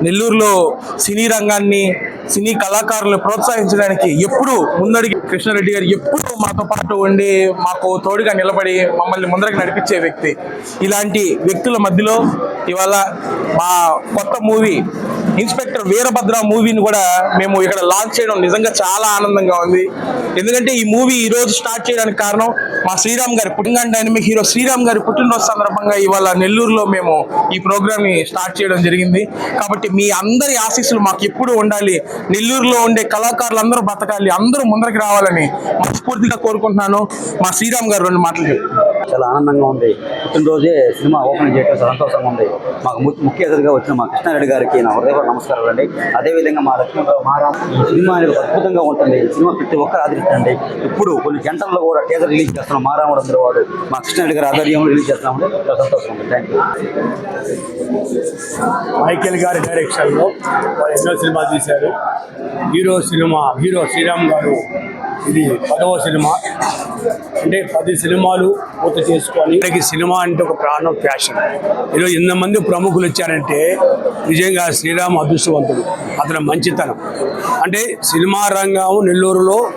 నెల్లూరులో సినీ రంగాన్ని సినీ కళాకారులను ప్రోత్సహించడానికి ఎప్పుడు ముందడిగి కృష్ణారెడ్డి గారు ఎప్పుడు మాతో పాటు ఉండి మాకు తోడుగా నిలబడి మమ్మల్ని ముందరకు నడిపించే వ్యక్తి. ఇలాంటి వ్యక్తుల మధ్యలో ఇవాళ మా కొత్త మూవీ ఇన్స్పెక్టర్ వీరభద్ర మూవీని కూడా మేము ఇక్కడ లాంచ్ చేయడం నిజంగా చాలా ఆనందంగా ఉంది. ఎందుకంటే ఈ మూవీ ఈ రోజు స్టార్ట్ చేయడానికి కారణం మా శ్రీరామ్ గారి పుట్టిన డైనమిక్ హీరో శ్రీరామ్ గారి పుట్టినరోజు సందర్భంగా ఇవాళ నెల్లూరులో మేము ఈ ప్రోగ్రామ్ని స్టార్ట్ చేయడం జరిగింది. కాబట్టి మీ అందరి ఆశీస్సులు మాకు ఎప్పుడు ఉండాలి. నెల్లూరులో ఉండే కళాకారులు అందరూ బతకాలి. అందరూ ముందరికి రావాలని మనస్ఫూర్తిగా కోరుకుంటున్నాను. మా శ్రీరామ్ గారు రెండు మాటలు చెప్తున్నారు చాలా ఆనందంగా ఉంది. పుట్టినరోజే సినిమా ఓపెన్ చేయడం సంతోషంగా ఉంది. మాకు ముఖ్య అతిథిగా వచ్చిన మా కృష్ణారెడ్డి గారికి నా హృదయపూర్వ నమస్కారాలు అండి. అదేవిధంగా మా లక్ష్మీరావు మారా ఈ సినిమా అనేది అద్భుతంగా ఉంటుంది. ఈ సినిమా ప్రతి ఒక్కరు ఆదరించండి ఇప్పుడు కొన్ని గంటల్లో కూడా టీజర్ రిలీజ్ చేస్తున్నాం మారాముడు అందరూ వాడు మా కృష్ణారెడ్డి గారి ఆధ్వర్యంలో రిలీజ్ చేస్తున్నామండి చాలా సంతోషంగా ఉంది. థ్యాంక్ యూ మైకేల్ గారి డైరెక్షన్లో ఎన్నో సినిమా తీశారు. హీరో సినిమా హీరో శ్రీరామ్ గారు ఇది పదవ సినిమా. అంటే పది సినిమాలు పూర్తి చేసుకొని ఇక్కడికి సినిమా అంటే ఒక ప్రాణం ప్యాషన్ ఈరోజు ఎంతమంది ప్రముఖులు వచ్చారంటే నిజంగా శ్రీరామ్ అదృష్టవంతుడు. అతని మంచితనం. అంటే సినిమా రంగం నెల్లూరులో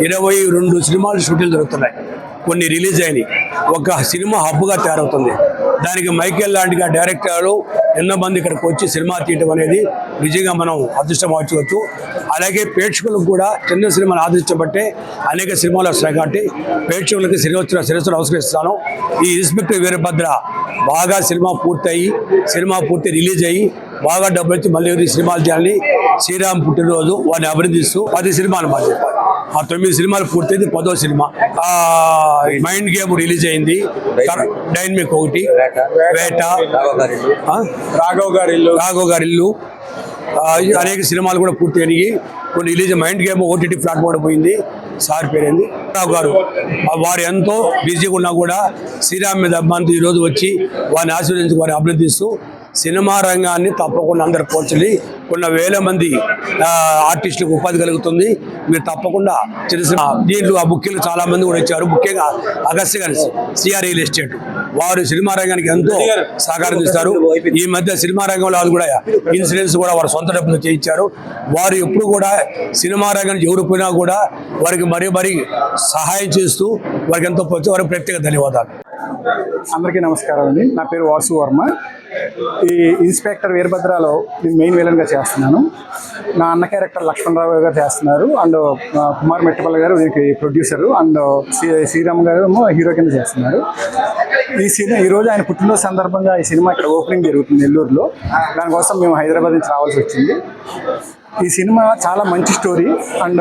ఇరవై రెండు సినిమాలు షూటింగ్ జరుగుతున్నాయి. కొన్ని రిలీజ్ అయినాయి. ఒక సినిమా హబ్గా తయారవుతుంది. దానికి మైకేల్ లాంటిగా డైరెక్టర్లు ఎన్నో మంది ఇక్కడికి వచ్చి సినిమా తీయటం అనేది నిజంగా మనం అదృష్టం మార్చుకోవచ్చు అలాగే ప్రేక్షకులకు కూడా చిన్న సినిమాలు ఆదరించబట్టే అనేక సినిమాలు వస్తాయి కాబట్టి ప్రేక్షకులకి శిరవచ్చిన శిరస్సులు అవసరిస్తాను. ఈ ఇన్స్పెక్టర్ వీరభద్ర బాగా సినిమా పూర్తయి సినిమా పూర్తి రిలీజ్ అయ్యి బాగా డబ్బులు ఇచ్చి మళ్ళీ సినిమాలు చేయాలని శ్రీరామ్ పుట్టినరోజు వారిని అభినందిస్తూ పది సినిమాలు మాట చెప్పాలి ఆ తొమ్మిది సినిమాలు పూర్తయింది పదో సినిమా. ఆ మైండ్ గేమ్ రిలీజ్ అయింది. డైనమిక్ ఒకటి. వేట? రాఘవ్ గారి ఇల్లు. రాఘవ్ గారి ఇల్లు. అనేక సినిమాలు కూడా పూర్తి అయినాయి కొన్ని release mind game OTT platform పోయింది. సార్ పేరేంది? రావు గారు. వారు ఎంతో బిజీగా ఉన్నా కూడా శ్రీరామ్ మీద అభిమానంతో ఈరోజు వచ్చి వారిని ఆశీర్వదించి వారిని అభినందిస్తూ సినిమా రంగాన్ని తప్పకుండా అందరు పోల్చాలి కొన్ని వేల మంది ఆర్టిస్టులకు ఉపాధి కలుగుతుంది. మీరు తప్పకుండా సినిమా దీంట్లో ఆ బుక్కిలు చాలా మంది కూడా ఇచ్చారు ముఖ్యంగా అగస్త్య గారి సిఆర్ రియల్ ఎస్టేట్. వారు సినిమా రంగానికి ఎంతో సహకారం ఇస్తారు ఈ మధ్య సినిమా రంగంలో వాళ్ళు కూడా ఇన్సూరెన్స్ కూడా వారు సొంత డబ్బులు చేయించారు. వారు ఎప్పుడు కూడా సినిమా రంగానికి ఎవరు పోయినా కూడా వారికి మరీ మరీ సహాయం చేస్తూ వారికి ఎంతో వారికి ప్రత్యేక ధన్యవాదాలు. అందరికీ నమస్కారం అండి. నా పేరు వాసు వర్మ. ఈ ఇన్స్పెక్టర్ వీరభద్రలో నేను మెయిన్ విలన్గా చేస్తున్నాను. నా అన్న క్యారెక్టర్ లక్ష్మణరావు గారు చేస్తున్నారు. అండ్ కుమార్ మెట్టపల్లి గారు దీనికి ప్రొడ్యూసరు అండ్ శ్రీ- శ్రీరామ్ గారు హీరో కింద చేస్తున్నారు. ఈ సినిమా ఈరోజు ఆయన పుట్టినరోజు సందర్భంగా ఈ సినిమా ఇక్కడ ఓపెనింగ్ జరుగుతుంది నెల్లూరులో. దానికోసం మేము హైదరాబాద్ నుంచి రావాల్సి వచ్చింది. ఈ సినిమా చాలా మంచి స్టోరీ అండ్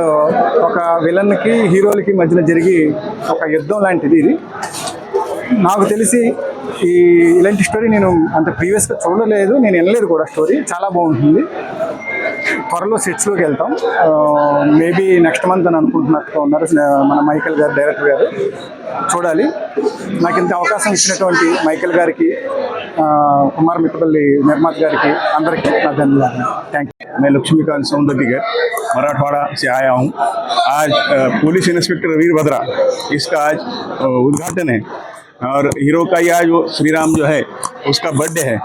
ఒక విలన్కి హీరోలకి మధ్యన జరిగి ఒక యుద్ధం లాంటిది ఇది. నాకు తెలిసి ఈ ఇలాంటి స్టోరీ నేను అంత ప్రీవియస్గా చూడలేదు నేను వినలేదు కూడా స్టోరీ చాలా బాగుంటుంది త్వరలో సెట్స్లోకి వెళ్తాం మేబీ నెక్స్ట్ మంత్ అని అనుకుంటున్నట్టుగా ఉన్నారు మన మైకేల్ గారు డైరెక్టర్ గారు చూడాలి నాకు ఇంత అవకాశం ఇచ్చినటువంటి మైకేల్ గారికి ఆ, కుమార్ మిట్టపల్లి నిర్మాత గారికి అందరికీ నా ధన్యవాదాలు థ్యాంక్ యూ मैं लक्ष्मीकांत सौंदर्यगर मराठवाड़ा से आया हूँ आज अ, पुलिस इंस्पेक्टर वीरभद्रा इसका आज अ, उद्घाटन है और हीरो का ही आज वो श्री राम जो है उसका बर्थडे है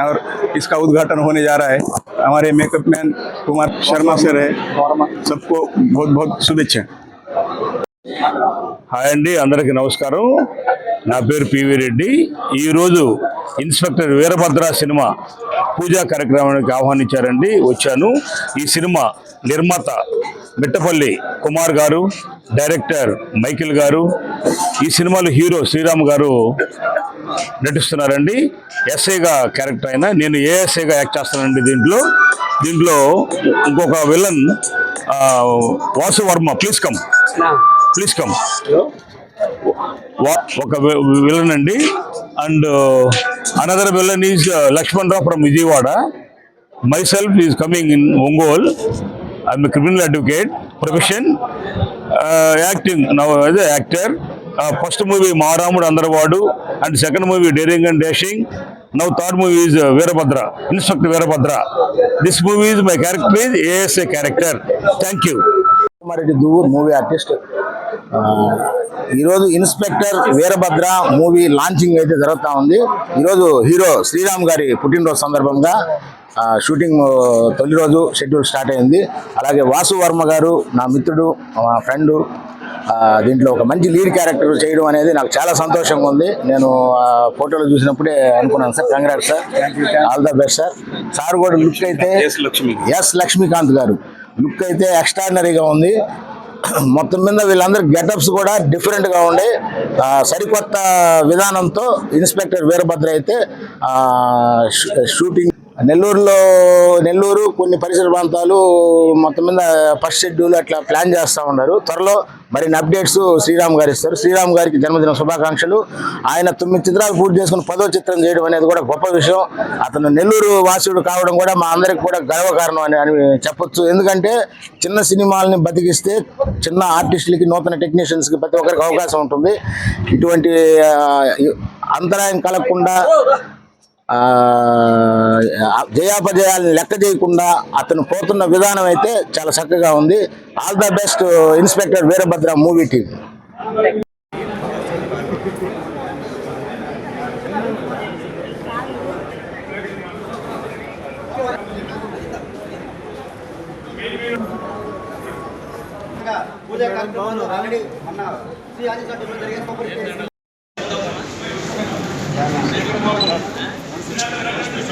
और इसका उद्घाटन होने जा रहा है हमारे makeup man Kumar Sharma sir है सबको बहुत बहुत शुभेच्छा హాయ్ అండి అందరికీ నమస్కారం నా పేరు పివి రెడ్డి ఈరోజు ఇన్స్పెక్టర్ వీరభద్ర సినిమా పూజా కార్యక్రమానికి ఆహ్వానించారండి వచ్చాను ఈ సినిమా నిర్మాత మిట్టపల్లి కుమార్ గారు డైరెక్టర్ మైకిల్ గారు ఈ సినిమాలో హీరో శ్రీరామ్ గారు నటిస్తున్నారండి. ఎస్ఐగా క్యారెక్టర్ అయినా నేను ఏఎస్ఐగా యాక్ట్ చేస్తానండి దీంట్లో. దీంట్లో ఇంకొక villain Vasu Varma please come. Please come. ఒక విలన్ అండి. And another villain is Lakshman Rao from Vijayawada. My self is coming in Ongole. I'm criminal advocate profession acting now as actor first movie Maaramudu Andaravadu and second movie daring and dashing now third movie is Veerabhadra inspector Veerabhadra this movie is my character is ASA character thank you Reddy Duvvuru movie artist ఈరోజు inspector Veerabhadra movie launching అయితే జరుగుతూ ఉంది. ఈరోజు hero Sriram గారి పుట్టినరోజు సందర్భంగా shooting తొలి రోజు షెడ్యూల్ స్టార్ట్ అయింది. అలాగే వాసు వర్మ గారు నా మిత్రుడు మా ఫ్రెండు దీంట్లో ఒక మంచి లీడ్ క్యారెక్టర్ చేయడం అనేది నాకు చాలా సంతోషంగా ఉంది. నేను ఆ, ఫోటోలు చూసినప్పుడే అనుకున్నాను sir congrat sir. All the best sir sir కూడా లుక్ అయితే ఎస్ లక్ష్మీకాంత్ గారు. లుక్ అయితే ఎక్స్ట్రాడినరీగా ఉంది. మొత్తం మీద వీళ్ళందరి గెటప్స్ కూడా డిఫరెంట్గా ఉండి సరికొత్త విధానంతో ఇన్స్పెక్టర్ వీరభద్ర అయితే షూటింగ్ నెల్లూరులో నెల్లూరు కొన్ని పరిసర ప్రాంతాలు మొత్తం మీద ఫస్ట్ షెడ్యూల్ అట్లా ప్లాన్ చేస్తూ ఉన్నారు. త్వరలో మరిన్ని అప్డేట్స్ శ్రీరామ్ గారు ఇస్తారు. శ్రీరామ్ గారికి జన్మదిన శుభాకాంక్షలు. ఆయన తొమ్మిది చిత్రాలు పూర్తి చేసుకుని పదో చిత్రం చేయడం అనేది కూడా గొప్ప విషయం. అతను నెల్లూరు వాసుడు కావడం కూడా మా అందరికి కూడా గర్వకారణం అని అని చెప్పొచ్చు. ఎందుకంటే చిన్న సినిమాలని బతికిస్తే చిన్న ఆర్టిస్టులకి నూతన టెక్నీషియన్స్కి ప్రతి ఒక్కరికి అవకాశం ఉంటుంది. ఇటువంటి అంతరాయం కలగకుండా జయాపజయాలను లెక్క చేయకుండా అతను పోతున్న విధానం అయితే చాలా చక్కగా ఉంది. All the best inspector Veerabhadra movie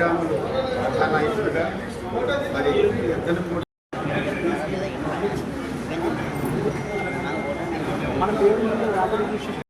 Sriramulu కథానాయకుడుగా మరి